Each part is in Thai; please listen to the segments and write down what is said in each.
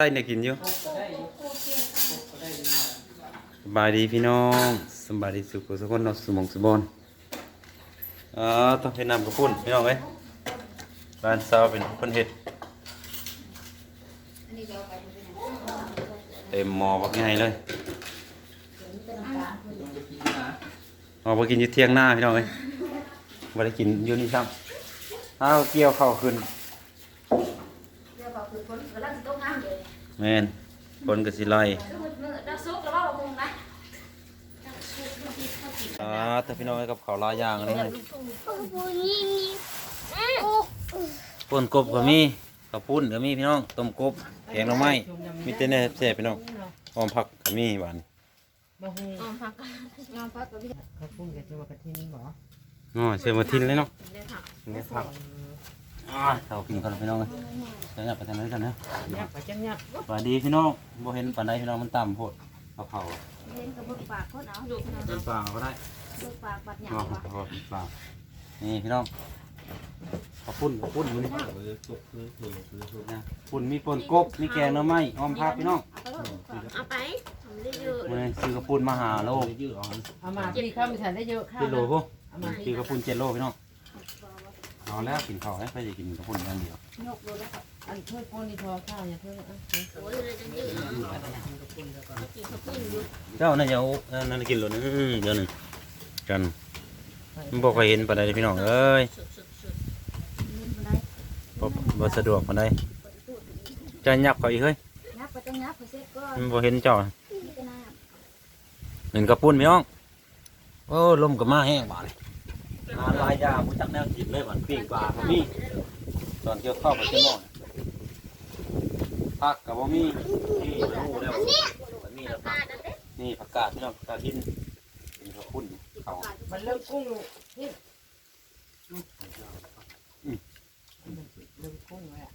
ได้เนี่ยกินอยู่สบายดีพี่น้องสบายดีสุขสุขคนนาะสมองสุบอนอ่าต้องให้นำกับพุ่นพี่น้องเอ้ยบ้านซาเป็นคนเฮ็ดเต็มหม้อบักใหญ่เลยเอาไปกินอยู่เที่ยงหน้าพี่น้องเอ้ยบ่ได้กินอยู่นี่ซ้ำอ้าวเกี่ยวข้าวขึ้น เดี๋ยวบอกคือคนกำลังสิตกน้ำเลย แมนคนก็สิไล่อ่าคงนะอ่าแต่พี่น้องเอ้กับเขาลายอย่างเลยเฮ้ยป่นกบก็มีข้าวปุ้นก็มีพี่น้องต้มกบแกงหน่อไม้มีแต่เนี่ยแซ่บๆพี่น้องหอมผักก็มีหวานบะฮูงอมพักงอมพักกับพี่เขาพูดกับจังหวัดกระทินบ่อ๋อเสียมาทินเลยเนาะได้ผักนี่ผักอ่า เรากินกันพี่น้องเลยเดี๋ยวไปทำอะไรกันนะยับไปจังยับสวัสดีพี่น้องบ่เห็นปานใดพี่น้องมันต่ำโพดกะเพราเล่นกับเบิกปากคนเอาดูพี่น้องเป็นปลาก็ได้เบิกปากปัดหยาอ๋อวว่ะกะเพราเป็นปลานี่พี่น้องข้าวปุ้นข้าวปุ้นอยู่นี่ปุ้นมีป่นกบมีแกงหน่อไม้หอมผักพี่น้องเอาไปทำได้เยอะมื้อนี้ซื้อกระปุ้นมาหาโลเอามาพี่ข้าวมีฉันได้เยอะข้าวกิโลพวกเอามาซื้อกระปุ้นเจ็ดโลพี่น้อง เอาแล้วกินข้าวแล้วไปจะกินกระปุ้นอย่างเดียวยกดูแล้วครับอันถ้วยโปนี่พอข้าวอย่าเพิ่งอะโอ้ยเลยจะยืดกินข้าวปุ้นอยู่เจ้าน่าจะเอาเออนั่นกินโลนึงเดี๋ยวหนึงกันมันบอกเคยเห็นปานใดพี่น้องเอ้ยสุดสุดสุดนี่มันได้บ่บ่สะดวกปานใดจะยับเขาอีกเฮ้ยนับไปต้องนับไปเสร็จก็มันบ่เห็นเจ้านี่ก็น่าเห็นกระปุ้นพี่น้องโอ้ลมก็มาแห้งบาดนี่มา หลายยาผู้จักแนวจิตเลยบัดปิ้งปลาก็มีตอนเกี่ยวข้าวก็สิหม้อผักกับ่มีนี่รู้แล้วมันมีแล้วผักนี่ผักกาดพี่น้องผักกาดหินนี่กระปุ้นเขามันเริ่มกุ้งนี่เริ่มกุ้งแล้วอะ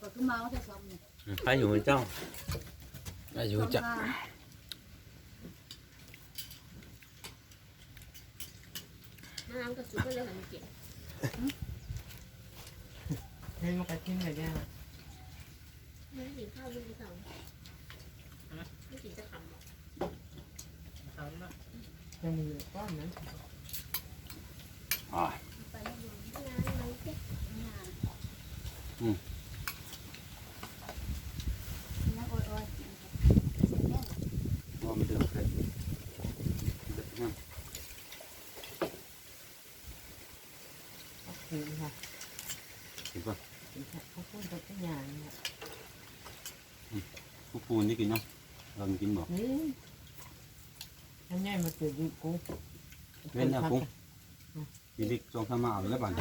ก็คือเมาแค่ สองเนี่ยอืมไปอยู่เจ้าไปอยู่จ้ะน้ำกระสุนก็เลยหันกินเฮ้ยมันกระทินเลยย่าไม่ได้กินข้าวด้วยซ้ำไม่กินจะคำหรอกจะมีก้อนนั้นอ่าไปให้ดูงานมันเจ๊งานนักโอ้ยโอ้ย ว่ามันเดือดเลยเดือดมาก คือค่ะ เห็นป่ะ เขาพูดกับจังหยางเนี่ย พว กปูนที่กินเนาะเรากินบอกนี่อันนี้มาเกิดอยู่กุ้งเว้นนะกุ้งกินดิจองข้ามาเอาแล้วบ้าน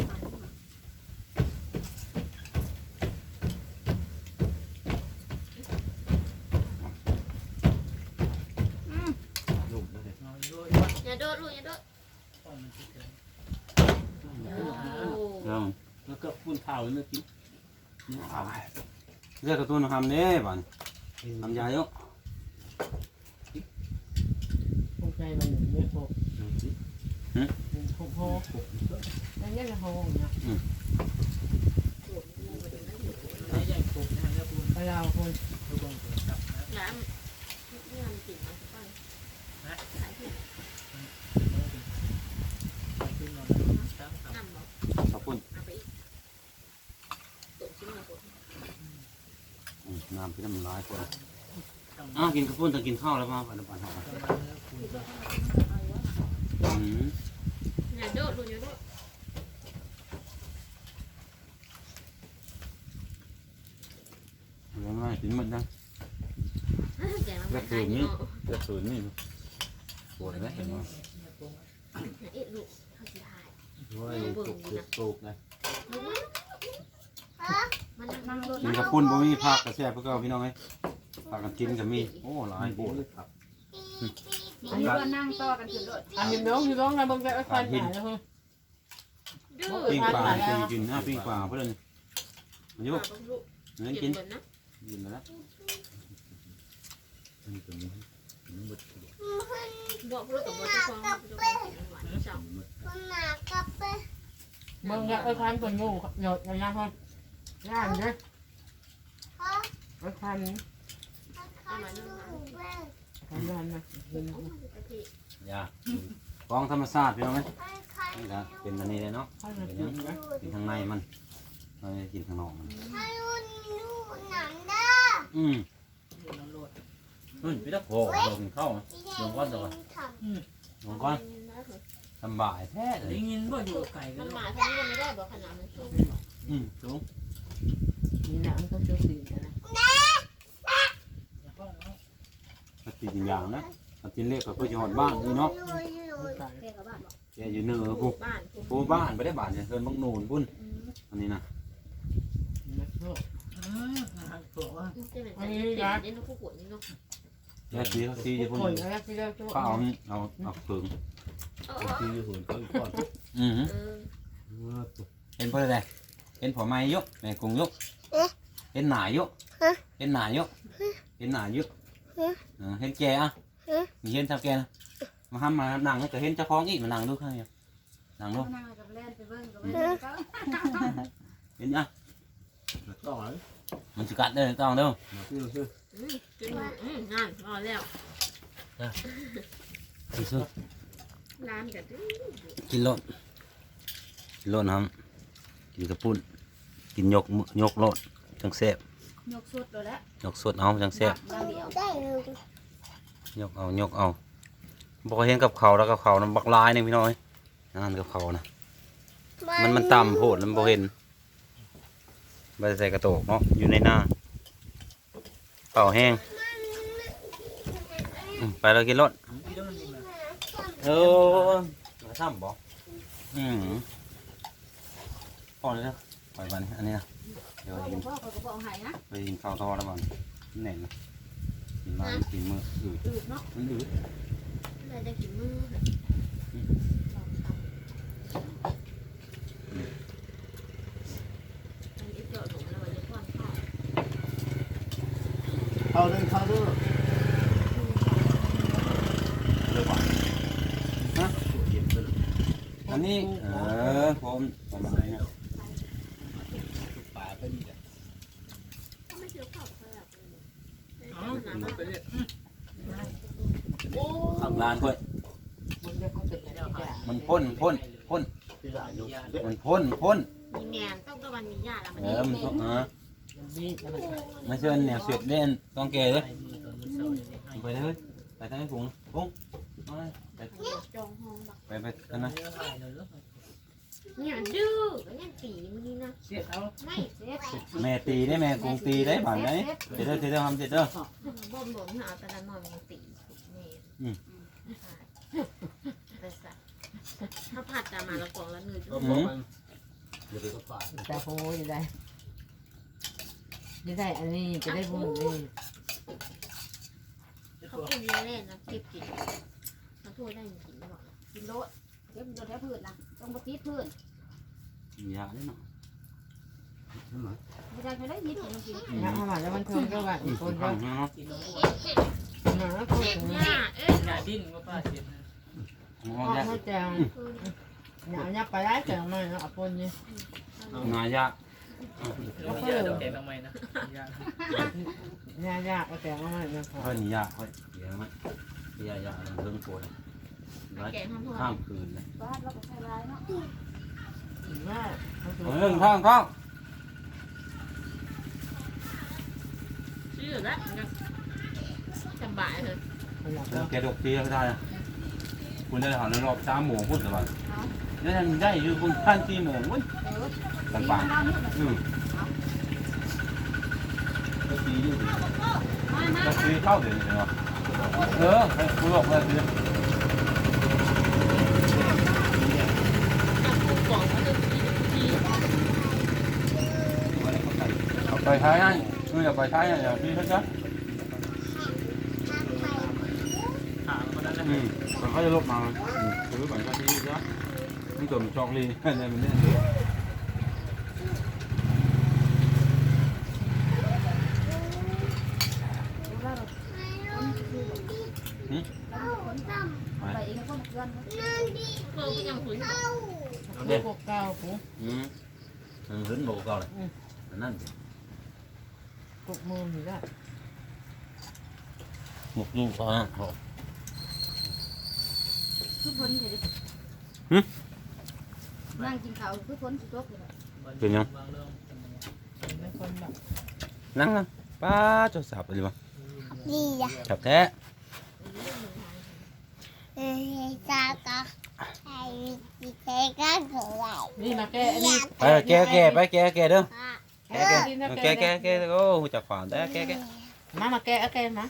ลูกเลยอย่าโดดลูกอย่าโดดแล้วแล้วก็พุ่นเผาเนื้อกินเรียกกระตุ้นทำเด้บ้าน ทำยาเยอะคงใจมันเยอะโผล่โผล่โผล่แล้วเนี่ยจะโผล่เนี่ยไม่ใหญ่ปลูกนะแล้วปลูกไปเราคนทุกคนปลูกครับนะน้ำนี่มันกินมันไปขายที่ไปขึ้นมาครับครับ น้ำบอก ขอบคุณ เอาไปอีกตุ่มชิ้นมาตุ่ม อืม น้ำพี่น้ำลายคนอ้าวกินกระปุ้นจะกินข้าวแล้วมาบ้านบ้านเขาอืมอย่าโดดลูกอย่าโดดยังไงกินหมดนะแกงมันขายเนาะเลือดสูนนี่ปวดไหมเห็นไหมเอ็ดลูกเขาสิถ่ายด้วยปลูกปลูกปลูกนะมันนั่งรถ กินกระปุ้นบ่มีผักกระแซ่บเพื่อเก่าพี่น้องเอ้ยผักกันกินก็มีโอ้หลายโบดครับอันนี้ก็นั่งต่อกันถึงรถอันนี้น้องอยู่น้องนะบังแกไอ้ฟันหายแล้วดื้อปิ้งปลาเคยกินนะปิ้งปลาเพื่อนมันยุบลูกนั่นกิกินนนะกินแล้วนี่ตัวนี้บอกพูดกับบอกเจ้าของบอกเจ้าของกินหวานเจ้าเบิ่งแล้วไอ้คันคนงูหยดอย่างนั้นครับ ย่านเด้อไอ้คันเอามานึ่งมาคันย่านนะเบิ่งเอามาไปที่ยาของธรรมชาติพี่น้องไหมนี่นะเป็นอันนี้เลยเนาะข้าวจะกินนะกินข้างในมันเราไม่ได้กินข้างนอกมันอืมน้ำโลดอืมพี่ตะโผล่เรากินข้าวนะลงก้อนเดียวก่อนลงก้อนสำบายแท้เลได้ยยินว่าอยู่ไก่ก็มันแล้วมาทางนี้ไม่ได้บอกขนาดมันสูงอืมสูง นี่นะมันก็จะสีนะปฏิกินอย่างนะปฏิเล็กกับเพื่อจะหอดบ้านนี่เนาะมันตายเรียกกับบ้านบอกแกอยู่เหนือกูบ้านกูบ้านไม่ได้บ้านเนี่ยเพิ่นบังนูนพุ่นอันนี้นะมันโชคอืมนะครับบอกว่าจะเป็นแต่เด็กนี่นกผู้ป่วยนี่นกแกซีเขาซีอยู่พุ่นคนแล้วที่เราโชคเขาเอาเอาเอาเพิงเออคืออยู่หุ่นก็อีกก่อนอือเออเห็นเพื่อนอะไร เห็นผัวไม้ยกแม่กรุงยกเห็นหนายกเห็นหนายกเห็นหนายกเห็นแกอะมีเห็นชาวแกนะมาห้ามมานั่งแล้วก็เห็นเจ้าของอีกมานั่งดูข้างเนี่ยนั่งดูนั่งกับเล่นไปเบิ้งกับเบิ้งก็เห็นอะต่อเลยมันจะกัดเด้อต้องเด้อคือคืออืมกินอืมงานพอแล้วซื้อร้านกับกินโลดกินโลดครับกินกระปุ้น กินยกมือยกโลดจังแซ่บยกสุดเลยแล้วยกสดเอาจังแซ่บบางเดียวยกเอายกเอาบอกเห็นกับเขาวแล้วกับเขาวน้ำบักลายนี่พี่น้อยนั่นกับเขาวนะมันมันต่ำโพดแล้วมันบ่เห็นใบใส่กระโตกเนาะอยู่ในหน้าเป่าแห้งอืมไปเรากินรถพี่ต้องมีมาเออมาทำบ่อืมพอเลยนะ ปล่อยมันอันนี้นะเดี๋ยวพ่อกินพ่อเขาก็บอกให้นะ ไปกินข้าวทอดแล้วมันแน่นนะกินมากินมืออืดอืดเนาะมันอืดเราจะกินมืออันนี้เจาะถุงแล้วมันจะป้อนข้าวเอาเลยเข้าด้วยเลิกว่ะฮะอันนี้ เออผมผมอะไรเนี่ย ป่าไปนี่แหละไม่เจอข้าวเขาแบบอ๋อไปเรื่อยโอ้ข้างร้านเพื่อนมันจะเขาเป็นอะไรจ้ะมันพ่นพ่นพ่นที่หลายอยู่มันพ่นพ่นมีแมนต้องตะวันมีญาติแล้วมันเออมันพ่นเออมันดีมันไม่เชื่อแนวเสียบเล่นต้องแก่เลยไปมือตอนมือเสาร์นี่ให้ไปเลยไปทางนี้ผงผงเอาเลยไปจองห้องบักไปไปกันนะ เนี่ยดื้อเนี่ยตีมันนี่นะเสียเอาไม่เซ็ตแม่ตีได้แม่กงตีได้บ้านไหนเดี๋ยวเด้อเดี๋ยวเด้อทำเดี๋ยวเด้อบ่มบ่มหาตะนันนอนมันตีนี่อืมไปใส่ถ้าผัดจะมาละกองละหนึ่งก็บอกมันเดี๋ยวไปก็ป่าแต่โหจะได้จะได้อันนี้จะได้บุญนี่เขาเป็นเล่นนะกิบกินมาถ้วยได้กินหรอกกินโลด เดี๋ยวโดนแท้พืชนะต้องมาตีพืชยาเลยเนาะไม่ได้เขาได้ยินกินกินนะเอามาแล้วมันทนก็ว่าอีกคนก็งเนาะกินน้ำอ้วนนะคนเด็กนี้เนี่ยเอ๊ะอย่าดิ้นก็ป้าเสียอ๋อออกยาแจงหนาวยักไปได้แต่ไม่เนาะปนนี่งายาแล้วก็เดี๋ยวแกงทำไมนะยากยากยากก็แต่ไม่นะครัเพิ่นยาเฮ้ยเดี๋ยวมั้ยยายาเรื่องปวด ไว้แกงทำทอข้าดมคืนเลยบ้านเราก็ใช้ลายเนาะว่าเรื่องข้างข้างชื่อแล้วสบายเลยแกดกตีก็ได้นะคุณได้หันรอบสามโมงพูดตลอดนี่ทำได้อยู่คุณท่านสี่โมงวุ้ยเออกันตีป่ามันด้านนี้เลยอืมก็ตีอยู่มามาก็ตีเข้าเดี๋ยวนี้เนาะเออให้คุณบอกเลยสิ จับปูกล่องมาเลยที เอาไปท้ายให้คืออย่าไปท้ายอย่าพี่เขาจ้ะถามมาแล้วนะอืมเขาจะ ลบมาอืมคือไปท้ายที่จ้ะมันตัวมันจอกลีเนี่ยมันเนี่ยดูแล้วอเพิ่มก็ยังหุ่นเด็กเก่าปุ๊อืมมันหึนบ่เก่าเลยอันนั่นสิกบมือมีได้หมกลูกเขานะเขาคือพ้นเถอะดิหึนั่งกินข้าวคือพ้นสุดๆเลยเป็นยังบางเรื่องไม่คนแบบนั่งนะป้าเจ้าสับเลยมั้งดีอะจับแท้เอ้ยตาก็ไอ้วิธีก็เกิดอะไรนี่มาแก้อันนี้ไปแกะแกะไปแกะแกะเด้อ แก้แกะแกะแกะแกะโอ้หูจักขวานแต่แกะแกะมามาแก้เอาแก้นะ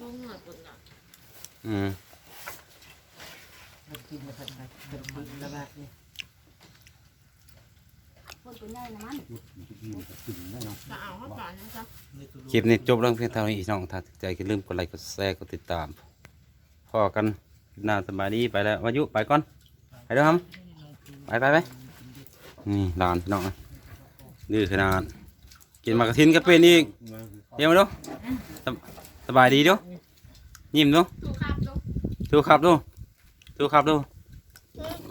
ลุงหน่อยปุ่นอะอืมกินมาทันไปเดินบินระบาดนี่พ้นตัวใหญ่นะมันจะเอาข้าวปลานะจ๊ะคลิปนี้จบเรื่องเพียงเท่านี้น้องถ้าถูกใจก็ลืมกดไลค์กดแชร์กดติดตามพอกันหน้าสบายดีไปแล้ววายุไปก่อนไปเด้อครับไปไปไป นี่หลานพี่น้องนะดื้อขนาด กินมากระทินก็เป็นอีกเดี๋ยวมาดูสบสบายดีดูยิ้มดูสู้ครับลูกครับดูถูกครับดู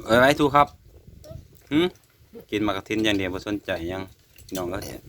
เอ้ยถูกครับหืมกินมากระทินอย่างเดียวบ่สนใจยังน้องก็เห็น